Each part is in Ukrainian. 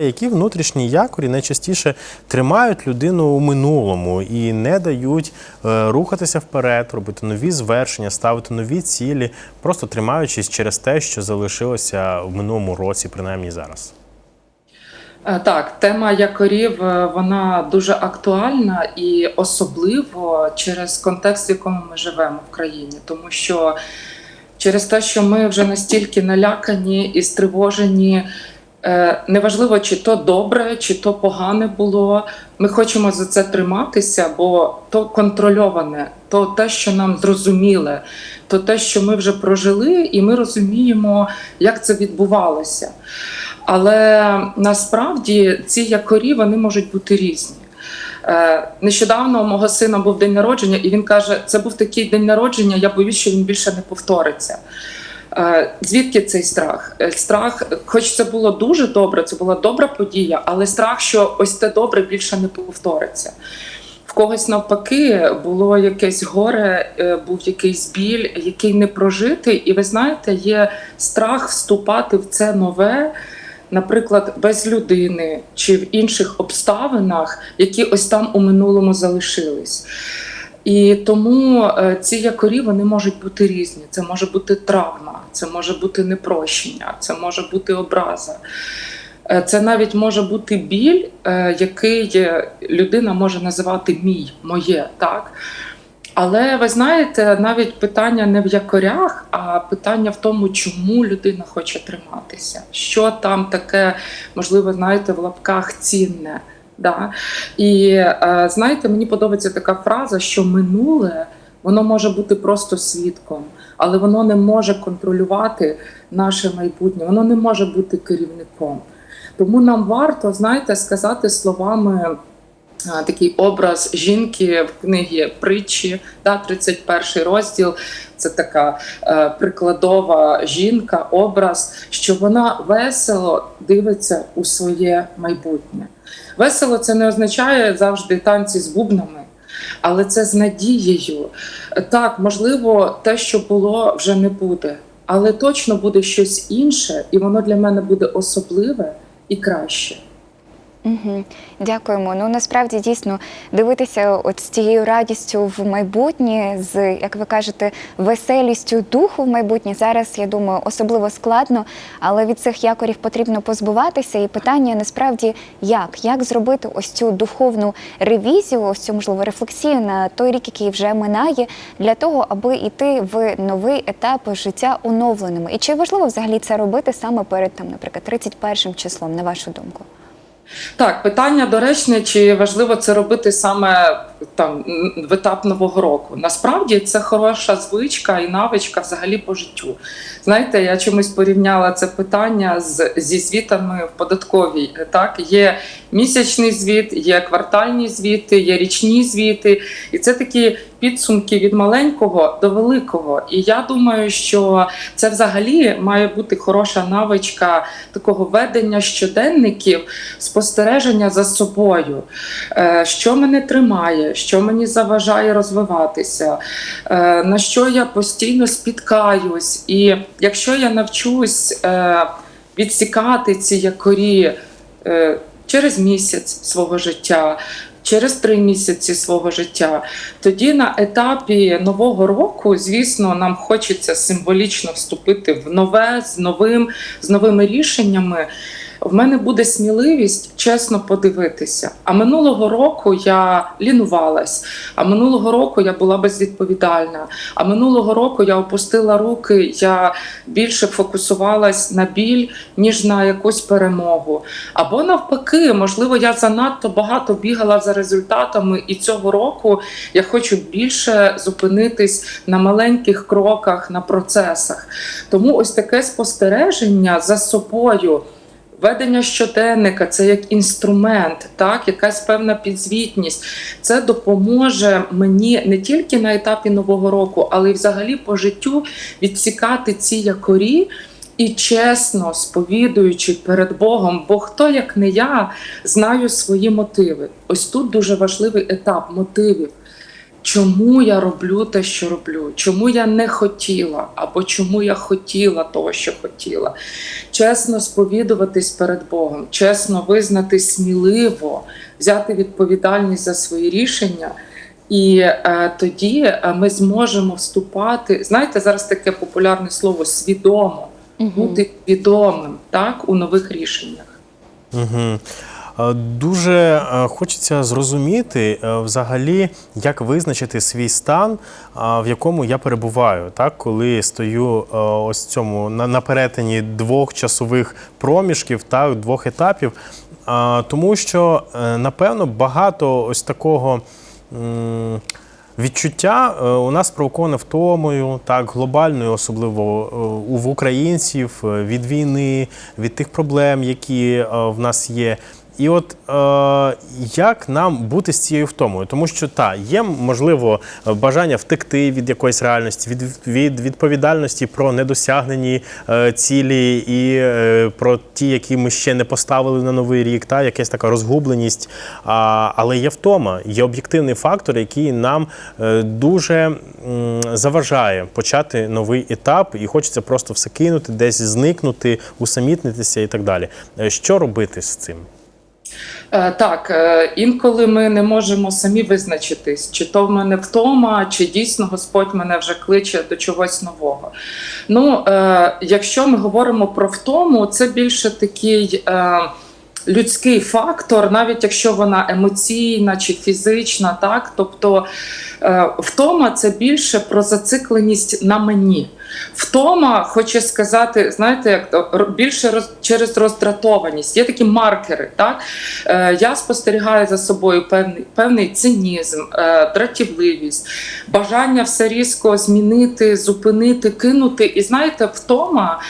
Які внутрішні якорі найчастіше тримають людину у минулому і не дають е, рухатися вперед, робити нові звершення, ставити нові цілі, просто тримаючись через те, що залишилося в минулому році, принаймні зараз. Е, Так, тема якорів е, вона дуже актуальна і особливо через контекст, в якому ми живемо в країні, тому що через те, що ми вже настільки налякані і стривожені, неважливо, чи то добре, чи то погане було. Ми хочемо за це триматися, бо то контрольоване, то те, що нам зрозуміле, то те, що ми вже прожили, і ми розуміємо, як це відбувалося. Але насправді ці якорі вони можуть бути різні. Е, Нещодавно у мого сина був день народження, і він каже: це був такий день народження, я боюсь, що він більше не повториться. Е, Звідки цей страх? Е, Страх, хоч це було дуже добре, це була добра подія, але страх, що ось те добре більше не повториться. В когось навпаки було якесь горе, е, був якийсь біль, який не прожитий. І ви знаєте, є страх вступати в це нове, наприклад, без людини чи в інших обставинах, які ось там у минулому залишились. І тому е, ці якорі вони можуть бути різні. Це може бути травма, це може бути непрощення, це може бути образа. Е, Це навіть може бути біль, е, який людина може називати мій, моє, так. Але ви знаєте, навіть питання не в якорях, а питання в тому, чому людина хоче триматися, що там таке, можливо, знаєте, в лапках цінне. Да? І е, знаєте, мені подобається така фраза, що минуле воно може бути просто свідком, але воно не може контролювати наше майбутнє, воно не може бути керівником. Тому нам варто, знаєте, сказати словами. Такий образ жінки в книгі притчі, да, 31 розділ. Це така е, прикладова жінка, образ, що вона весело дивиться у своє майбутнє. Весело це не означає завжди танці з бубнами, але це з надією. Так, можливо, те, що було, вже не буде, але точно буде щось інше, і воно для мене буде особливе і краще. Угу. Дякуємо. Ну насправді дійсно дивитися от з цією радістю в майбутнє, з як ви кажете, веселістю духу в майбутнє зараз. Я думаю, особливо складно, але від цих якорів потрібно позбуватися. І питання насправді як? Як зробити ось цю духовну ревізію, ось цю можливо рефлексію на той рік, який вже минає, для того, аби йти в новий етап життя оновленими. І чи важливо взагалі це робити саме перед там, наприклад, 31 числом, на вашу думку? Так, питання доречне, чи важливо це робити саме там в етап нового року. Насправді це хороша звичка і навичка взагалі по життю. Знаєте, я чомусь порівняла це питання з, зі звітами в податковій. Так, є місячний звіт, є квартальні звіти, є річні звіти, і це такі підсумки від маленького до великого. І я думаю, що це взагалі має бути хороша навичка такого ведення щоденників, спостереження за собою, Е, що мене тримає, що мені заважає розвиватися, е, на що я постійно спіткаюсь. І якщо я навчусь е, відсікати ці якорі е, через місяць свого життя. Через три місяці свого життя, тоді на етапі нового року, звісно, нам хочеться символічно вступити в нове з новим, з новими рішеннями. В мене буде сміливість чесно подивитися. А минулого року я лінувалась, а минулого року я була безвідповідальна. А минулого року я опустила руки, я більше фокусувалась на біль, ніж на якусь перемогу. Або навпаки, можливо, я занадто багато бігала за результатами, і цього року я хочу більше зупинитись на маленьких кроках, на процесах. Тому ось таке спостереження за собою. Ведення щоденника це як інструмент, так, якась певна підзвітність. Це допоможе мені не тільки на етапі нового року, але й взагалі по життю відсікати ці якорі і чесно сповідуючи перед Богом, бо хто як не я знаю свої мотиви. Ось тут дуже важливий етап мотивів. Чому я роблю те, що роблю, чому я не хотіла, або чому я хотіла того, що хотіла. Чесно сповідуватись перед Богом, чесно визнати сміливо, взяти відповідальність за свої рішення. І е, тоді е, ми зможемо вступати. Знаєте, зараз таке популярне слово свідомо, бути свідомим так, у нових рішеннях. Угу. Дуже е, хочеться зрозуміти е, взагалі, як визначити свій стан, в якому я перебуваю, так коли стою е, ось цьому на, перетині двох часових проміжків, так, двох етапів. Тому що, е, напевно, багато ось такого. Відчуття е, у нас спровоковане втомою, так глобальною, особливо е, в українців е, від війни, від тих проблем, які е, в нас є. І от е, як нам бути з цією втомою? Тому що та є можливо бажання втекти від якоїсь реальності, від, від відповідальності про недосягнені е, цілі і е, про ті, які ми ще не поставили на новий рік, та якась така розгубленість. А, але є втома, є об'єктивний фактор, який нам е, дуже м, заважає почати новий етап, і хочеться просто все кинути, десь зникнути, усамітнитися і так далі. Е, Що робити з цим? Е, Так, е, інколи ми не можемо самі визначитись, чи то в мене втома, чи дійсно Господь мене вже кличе до чогось нового. Ну, е, якщо ми говоримо про втому, це більше такий. Людський фактор, навіть якщо вона емоційна чи фізична, так тобто втома це більше про зацикленість на мені. Втома хоче сказати, знаєте, як більше роз, через роздратованість. Є такі маркери. Так? Е, я спостерігаю за собою певний, певний цинізм, е, дратівливість, бажання все різко змінити, зупинити, кинути. І знаєте, втома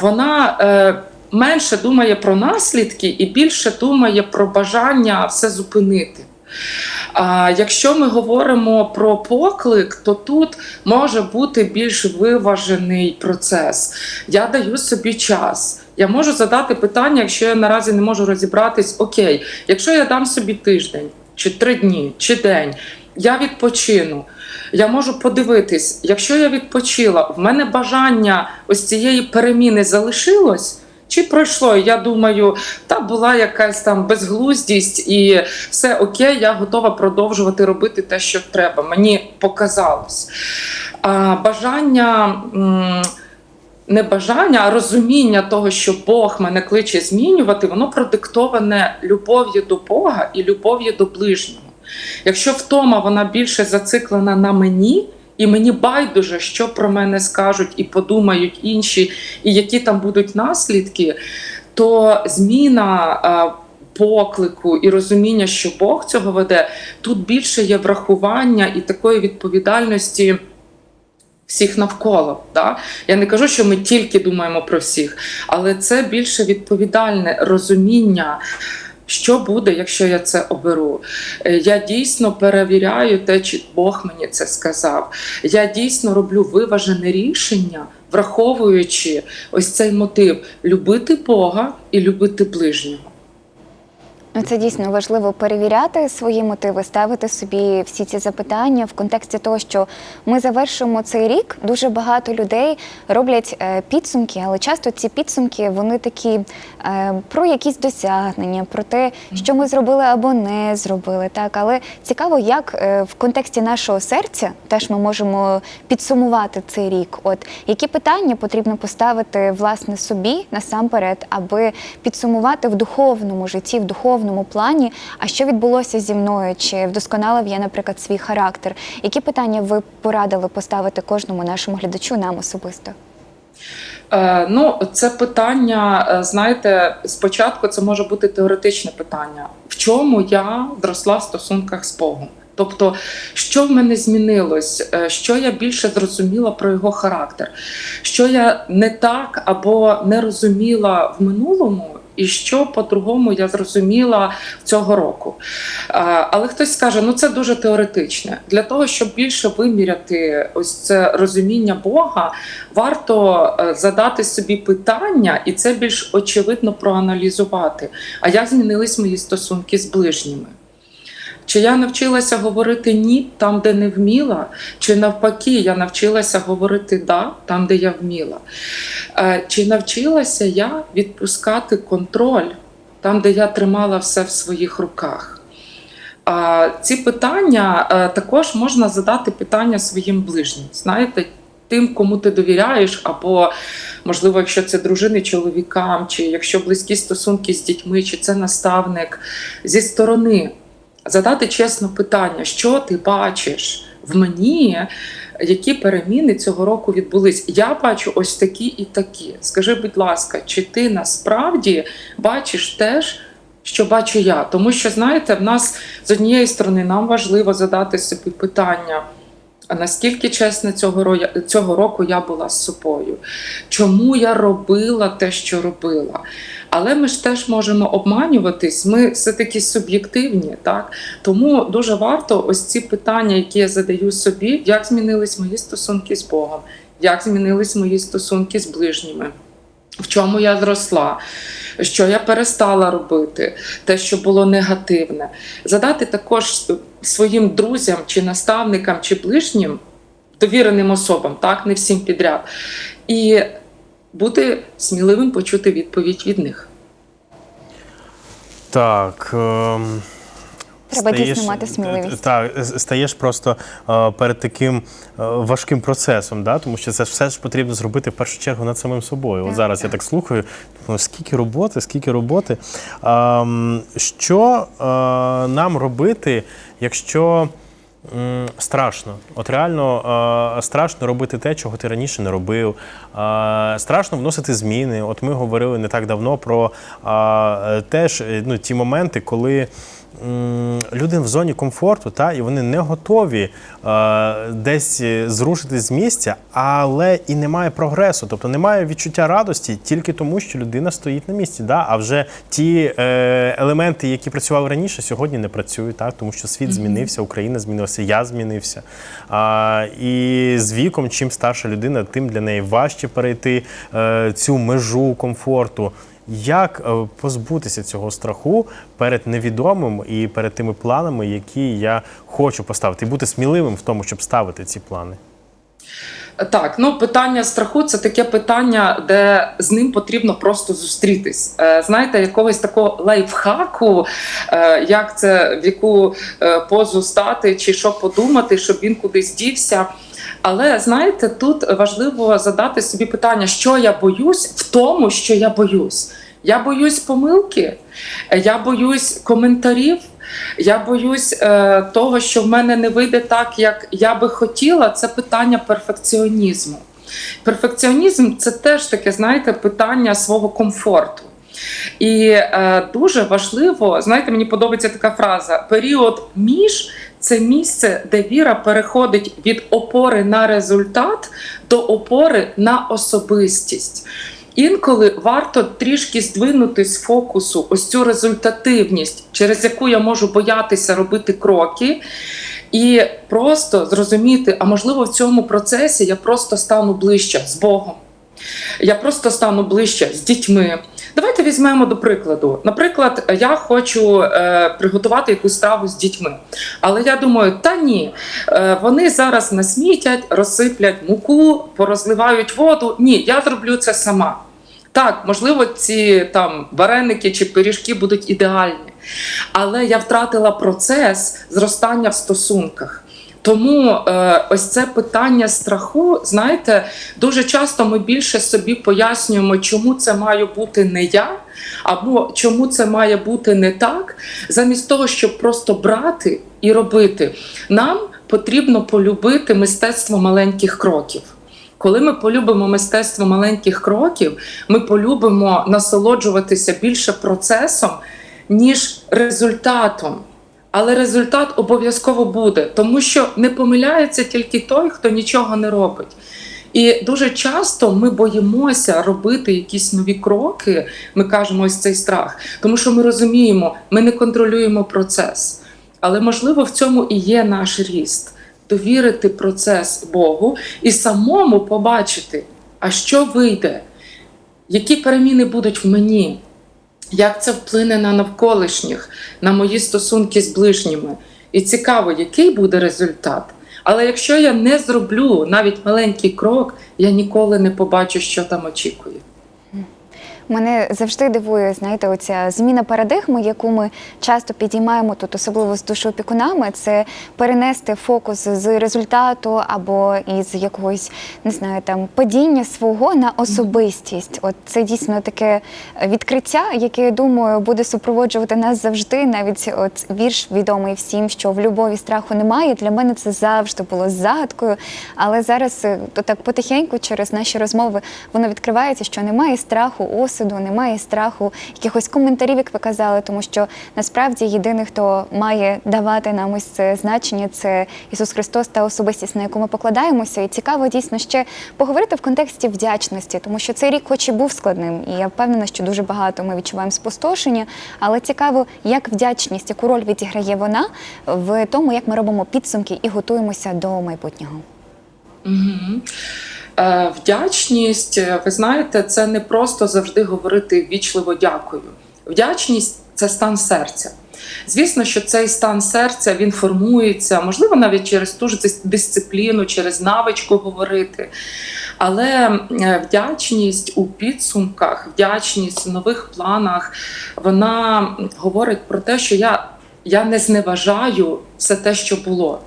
вона. Е, Менше думає про наслідки і більше думає про бажання все зупинити. А якщо ми говоримо про поклик, то тут може бути більш виважений процес. Я даю собі час. Я можу задати питання, якщо я наразі не можу розібратись, окей, якщо я дам собі тиждень, чи три дні, чи день, я відпочину. Я можу подивитись, якщо я відпочила, в мене бажання ось цієї переміни залишилось. Чи пройшло? Я думаю, та була якась там безглуздість, і все окей, я готова продовжувати робити те, що треба. Мені показалось. А бажання. м, Не бажання, а розуміння того, що Бог мене кличе змінювати, воно продиктоване любов'ю до Бога і любов'ю до ближнього. Якщо втома вона більше зациклена на мені, і мені байдуже, що про мене скажуть і подумають інші, і які там будуть наслідки, то зміна е, поклику і розуміння, що Бог цього веде, тут більше є врахування і такої відповідальності. Всіх навколо, Да? я не кажу, що ми тільки думаємо про всіх, але це більше відповідальне розуміння, що буде, якщо я це оберу. Е, Я дійсно перевіряю те, чи Бог мені це сказав. Я дійсно роблю виважене рішення, враховуючи ось цей мотив любити Бога і любити ближнього. Ну, це дійсно важливо перевіряти свої мотиви, ставити собі всі ці запитання в контексті того, що ми завершуємо цей рік. Дуже багато людей роблять е, підсумки, але часто ці підсумки вони такі е, про якісь досягнення, про те, що ми зробили або не зробили. Так, але цікаво, як е, в контексті нашого серця теж ми можемо підсумувати цей рік. От які питання потрібно поставити власне собі насамперед, аби підсумувати в духовному житті, в духовному плані, а що відбулося зі мною, чи вдосконалив я, наприклад, свій характер. Які питання ви порадили поставити кожному нашому глядачу нам особисто? Е, ну, це питання, е, знаєте, спочатку це може бути теоретичне питання. В чому я зросла в стосунках з Богом? Тобто, що в мене змінилось, Е, що я більше зрозуміла про його характер, що я не так або не розуміла в минулому, і що по-другому я зрозуміла цього року. Але хтось скаже, ну це дуже теоретичне. Для того, щоб більше виміряти ось це розуміння Бога, варто е, задати собі питання, і це більш очевидно проаналізувати. А як змінились мої стосунки з ближніми? Чи я навчилася говорити ні там, де не вміла, чи навпаки, я навчилася говорити да там, де я вміла. Е, Чи навчилася я відпускати контроль там, де я тримала все в своїх руках? Ці питання е, також можна задати питання своїм ближнім. Знаєте, тим, кому ти довіряєш, або можливо, якщо це дружини чоловікам, чи якщо близькі стосунки з дітьми, чи це наставник зі сторони. Задати чесно питання, що ти бачиш в мені, які переміни цього року відбулись. Я бачу ось такі і такі. Скажи, будь ласка, чи ти насправді бачиш теж, що бачу я? Тому що, знаєте, в нас з однієї сторони нам важливо задати собі питання. А наскільки чесно цього цього року я була з собою? Чому я робила те, що робила? Але ми ж теж можемо обманюватись, ми все-таки суб'єктивні, так? Тому дуже варто ось ці питання, які я задаю собі, як змінились мої стосунки з Богом, як змінились мої стосунки з ближніми, в чому я зросла, що я перестала робити, те, що було негативне. Задати також своїм друзям чи наставникам, чи ближнім, довіреним особам, так, не всім підряд. І бути сміливим почути відповідь від них. Так. ем, Треба стаєш- дійсно мати сміливість. Так, стаєш просто е, перед таким е, важким процесом, да? тому що це ж все ж потрібно зробити в першу чергу над самим собою. От Так, зараз я так. так слухаю, ну, скільки роботи, скільки роботи. Ем, що е, нам робити, якщо. Страшно. От реально страшно робити те, чого ти раніше не робив. Страшно вносити зміни. От ми говорили не так давно про теж ну, ті моменти, коли люди в зоні комфорту, та, і вони не готові е, десь зрушити з місця, але і немає прогресу. Тобто немає відчуття радості тільки тому, що людина стоїть на місці. Да? А вже ті е, елементи, які працювали раніше, сьогодні не працюють, так? тому що світ змінився, Україна змінилася, я змінився. А, і з віком, чим старша людина, тим для неї важче перейти е, цю межу комфорту. Як е, позбутися цього страху перед невідомим і перед тими планами, які я хочу поставити, і бути сміливим в тому, щоб ставити ці плани? Так, ну питання страху це таке питання, де з ним потрібно просто зустрітись. Е, Знаєте, якогось такого лайфхаку, е, як це в яку е, позу стати чи що подумати, щоб він кудись дівся. Але знаєте, тут важливо задати собі питання, що я боюсь в тому, що я боюсь. Я боюсь помилки, я боюсь коментарів. Я боюсь е, того, що в мене не вийде так, як я би хотіла. Це питання перфекціонізму. Перфекціонізм це теж таке, знаєте, питання свого комфорту. І е, дуже важливо, знаєте, мені подобається така фраза: період між це місце, де віра переходить від опори на результат до опори на особистість. Інколи варто трішки здвинути з фокусу ось цю результативність, через яку я можу боятися робити кроки, і просто зрозуміти, а можливо, в цьому процесі я просто стану ближче з Богом. Я просто стану ближче з дітьми. Давайте візьмемо до прикладу. Наприклад, я хочу е, приготувати якусь страву з дітьми. Але я думаю, та ні, е, вони зараз насмітять, розсиплять муку, порозливають воду. Ні, я зроблю це сама. Так, можливо, ці там вареники чи пиріжки будуть ідеальні, але я втратила процес зростання в стосунках. Тому е, ось це питання страху, знаєте, дуже часто ми більше собі пояснюємо, чому це має бути не я, або чому це має бути не так, замість того, щоб просто брати і робити. Нам потрібно полюбити мистецтво маленьких кроків. Коли ми полюбимо мистецтво маленьких кроків, ми полюбимо насолоджуватися більше процесом, ніж результатом. Але результат обов'язково буде, тому що не помиляється тільки той, хто нічого не робить. І дуже часто ми боїмося робити якісь нові кроки. Ми кажемо ось цей страх, тому що ми розуміємо, ми не контролюємо процес. Але можливо в цьому і є наш ріст довірити процес Богу і самому побачити, а що вийде, які переміни будуть в мені, як це вплине на навколишніх, на мої стосунки з ближніми, і цікаво, який буде результат. Але якщо я не зроблю навіть маленький крок, я ніколи не побачу, що там очікує. Мене завжди дивує, знаєте, оця зміна парадигми, яку ми часто підіймаємо тут, особливо з душоопікунами, це перенести фокус з результату або із якогось не знаю там падіння свого на особистість. От це дійсно таке відкриття, яке я думаю буде супроводжувати нас завжди. Навіть от вірш відомий всім, що в любові страху немає. Для мене це завжди було загадкою. Але зараз е, то так потихеньку через наші розмови воно відкривається, що немає страху осуду, немає страху якихось коментарів, як ви казали, тому що насправді єдиний, хто має давати нам ось це значення, це Ісус Христос та особистість, на яку ми покладаємося. І цікаво дійсно ще поговорити в контексті вдячності, тому що цей рік, хоч і був складним, і я впевнена, що дуже багато ми відчуваємо спустошення, але цікаво, як вдячність, яку роль відіграє вона в тому, як ми робимо підсумки і готуємося до майбутнього. Угу. Е, вдячність, е, ви знаєте, це не просто завжди говорити вічливо дякую. Вдячність це стан серця. Звісно, що цей стан серця він формується, можливо, навіть через ту ж дисципліну, через навичку говорити. Але е, вдячність у підсумках, вдячність в нових планах, вона говорить про те, що я, я не зневажаю все те, що було.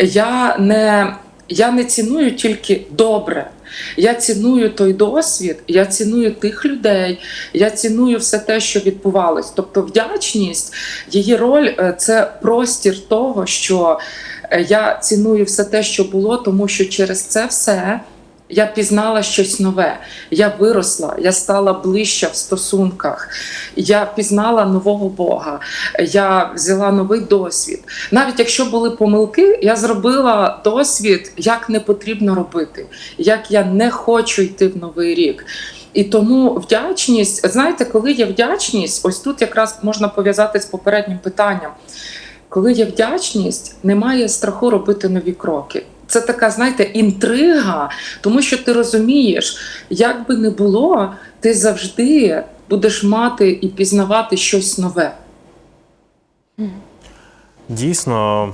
Я не, я не ціную тільки добре. Я ціную той досвід, я ціную тих людей, я ціную все те, що відбувалось. Тобто, вдячність, її роль е, це простір того, що е, я ціную все те, що було, тому що через це все я пізнала щось нове. Я виросла, я стала ближча в стосунках, я пізнала нового Бога, я взяла новий досвід. Навіть якщо були помилки, я зробила досвід, як не потрібно робити, як я не хочу йти в новий рік. І тому вдячність, знаєте, коли є вдячність, ось тут якраз можна пов'язати з попереднім питанням. Коли є вдячність, немає страху робити нові кроки. Це така, знаєте, інтрига, тому що ти розумієш, як би не було, ти завжди будеш мати і пізнавати щось нове. Дійсно,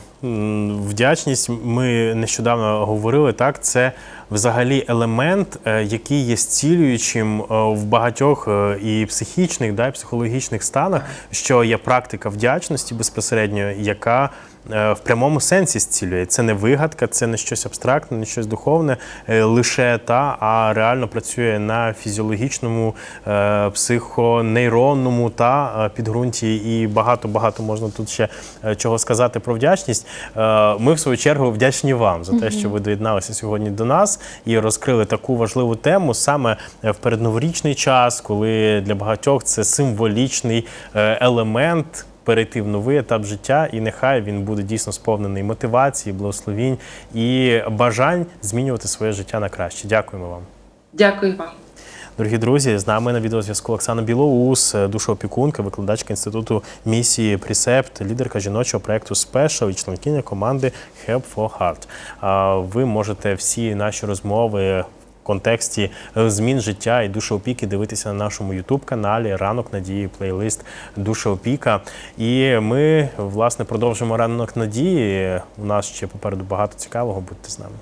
вдячність. Ми нещодавно говорили так. Це взагалі елемент, е, який є зцілюючим е, в багатьох е, і психічних, да, і психологічних станах, що є практика вдячності безпосередньо, яка в прямому сенсі зцілює. Це не вигадка, це не щось абстрактне, не щось духовне, е, лише та, а реально працює на фізіологічному, е, психонейронному та е, підґрунті, і багато багато можна тут ще е, чого сказати про вдячність. Е, Ми, в свою чергу, вдячні вам за те, що ви доєдналися сьогодні до нас і розкрили таку важливу тему саме в передноворічний час, коли для багатьох це символічний е, елемент. Перейти в новий етап життя, і нехай він буде дійсно сповнений мотивації, благословінь і бажань змінювати своє життя на краще. Дякуємо вам. Дякую вам. Дорогі друзі, з нами на відеозв'язку Оксана Білоус, душоопікунка, викладачка інституту місії Пресепт, лідерка жіночого проекту Special і членкиня команди Help for Heart. Ви можете всі наші розмови. Контексті е, змін життя і душоопіки дивитися на нашому ютуб-каналі Ранок надії, плейлист Душоопіка. І ми власне продовжимо ранок надії. У нас ще попереду багато цікавого. Будьте з нами.